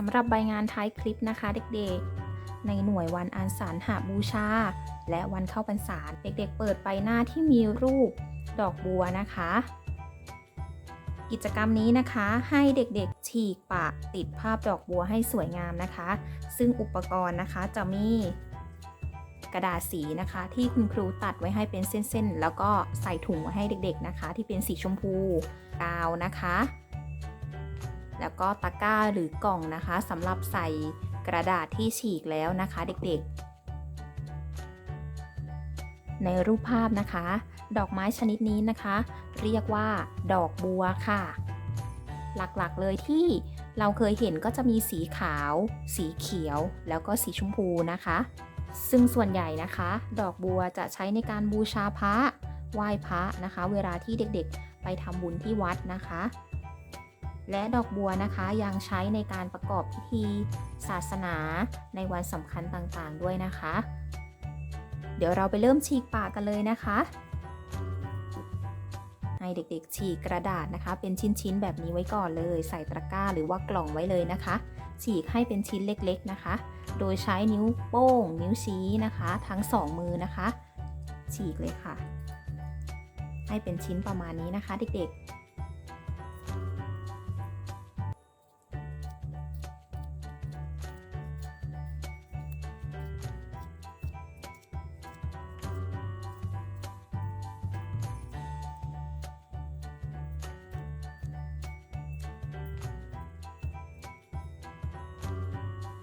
สำหรับใบงานท้ายคลิปนะคะเด็กๆ ในหน่วยวันอาสาฬหาบูชา และวันเข้าพรรษาเด็กๆ เปิดไปหน้าที่มีรูปดอกบัวนะคะ กิจกรรมนี้นะคะให้เด็กๆฉีกปากติดภาพดอกบัวให้สวยงามนะคะ ซึ่งอุปกรณ์นะคะจะมีกระดาษสีนะคะที่คุณครูตัดไว้ให้เป็นเส้นๆ แล้วก็ใส่ถุงไว้ให้เด็กๆนะคะ ที่เป็นสีชมพูกาวนะคะ แล้วก็ตะกร้าหรือกล่องนะคะสำหรับใส่กระดาษที่ฉีกแล้วนะคะเด็กๆ ในรูปภาพนะคะ ดอกไม้ชนิดนี้นะคะ เรียกว่า ดอกบัวค่ะ หลักๆเลยที่เราเคยเห็นก็จะมีสีขาว สีเขียว แล้วก็สีชมพูนะคะ ซึ่งส่วนใหญ่นะคะ ดอกบัวจะใช้ในการบูชาพระไหว้พระนะคะ เวลาที่เด็กๆ ไปทำบุญที่วัดนะคะ และดอกบัวนะคะยังใช้ในการประกอบพิธีศาสนาในวันสำคัญต่างๆ ด้วยนะคะ เดี๋ยวเราไปเริ่มฉีกปากกันเลยนะคะ ให้เด็กๆ ฉีกกระดาษนะคะ เป็นชิ้นๆแบบนี้ไว้ก่อนเลย ใส่ตะกร้าหรือว่ากล่องไว้เลยนะคะ ฉีกให้เป็นชิ้นเล็กๆนะคะ โดยใช้นิ้วโป้ง นิ้วชี้นะคะ ทั้งสองมือนะคะ ฉีกเลยค่ะ ให้เป็นชิ้นประมาณนี้นะคะ เด็กๆ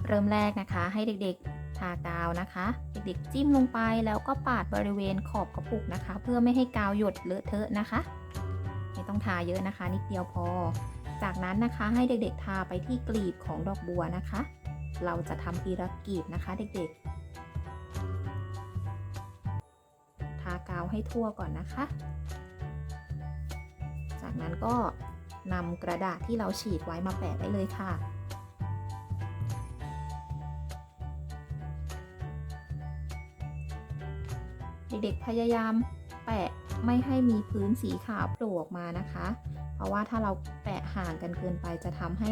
เริ่มแรกนะคะให้เด็กๆทากาวนะคะ เด็กๆจิ้มลงไปแล้วก็ปาดบริเวณขอบกระปุกนะคะ เพื่อไม่ให้กาวหยดเลอะเทอะนะคะ ไม่ต้องทาเยอะนะคะ นิดเดียวพอ จากนั้นนะคะให้เด็กๆทาไปที่กลีบของดอกบัวนะคะ เราจะทำทีละกลีบนะคะ เด็กๆ ทากาวให้ทั่วก่อนนะคะ จากนั้นก็นำกระดาษที่เราฉีกไว้มาแปะได้เลยค่ะ เด็กๆพยายามแปะไม่ให้มีพื้นสีขาวโผล่ออกมานะคะ เพราะว่าถ้าเราแปะห่างกันเกินไปจะทำให้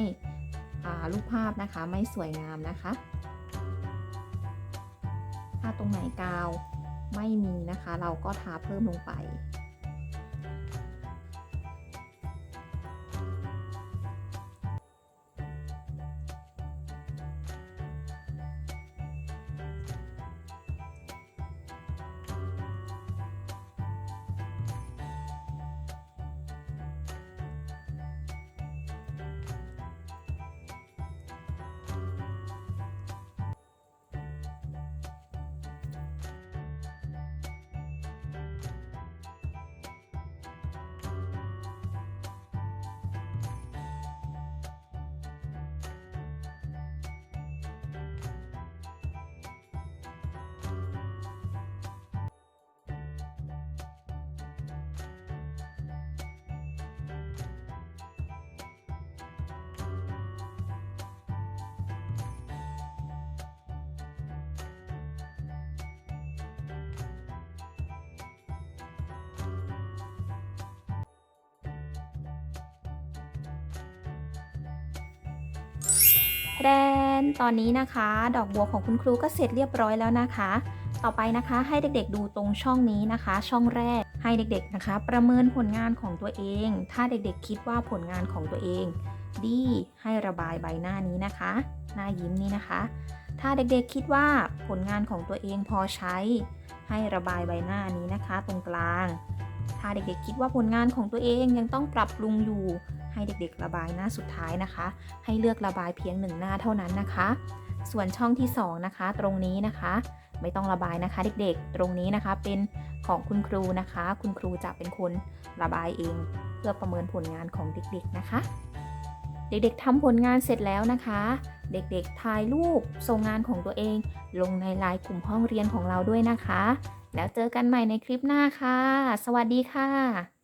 รูปภาพนะคะไม่สวยงามนะคะ ถ้าตรงไหนกาวไม่มีนะคะ เราก็ทาเพิ่มลงไป แดนตอนนี้นะคะ ดอกบัวของคุณครูก็เสร็จเรียบร้อยแล้วนะคะ ต่อไปนะคะให้เด็กๆดูตรงช่องนี้นะคะ ช่องแรกให้เด็กๆนะคะ ประเมินผลงานของตัวเอง ถ้าเด็กๆคิดว่าผลงานของตัวเอง ดีให้ระบายใบหน้านี้นะคะ หน้ายิ้มนี้นะคะ ถ้าเด็กๆคิดว่าผลงานของตัวเองพอใช้ ให้ระบายใบหน้านี้นะคะ ตรงกลาง ถ้าเด็กๆคิดว่าผลงานของตัวเองยังต้องปรับปรุงอยู่ ให้เด็กๆระบายหน้าสุดท้ายนะคะ ให้เลือกระบายเพียงหนึ่งหน้าเท่านั้นนะคะ ส่วนช่องที่ 2 นะคะ ตรงนี้นะคะ ไม่ต้องระบายนะคะ เด็กๆ ตรงนี้นะคะเป็นของคุณครูนะคะ คุณครูจะเป็นคนระบายเอง เพื่อประเมินผลงานของเด็กๆนะคะ เด็กๆทำผลงานเสร็จแล้วนะคะ เด็กๆถ่ายรูปส่งงานของตัวเอง ลงในไลน์กลุ่มห้องเรียนของเราด้วยนะคะ แล้วเจอกันใหม่ในคลิปหน้าค่ะ สวัสดีค่ะ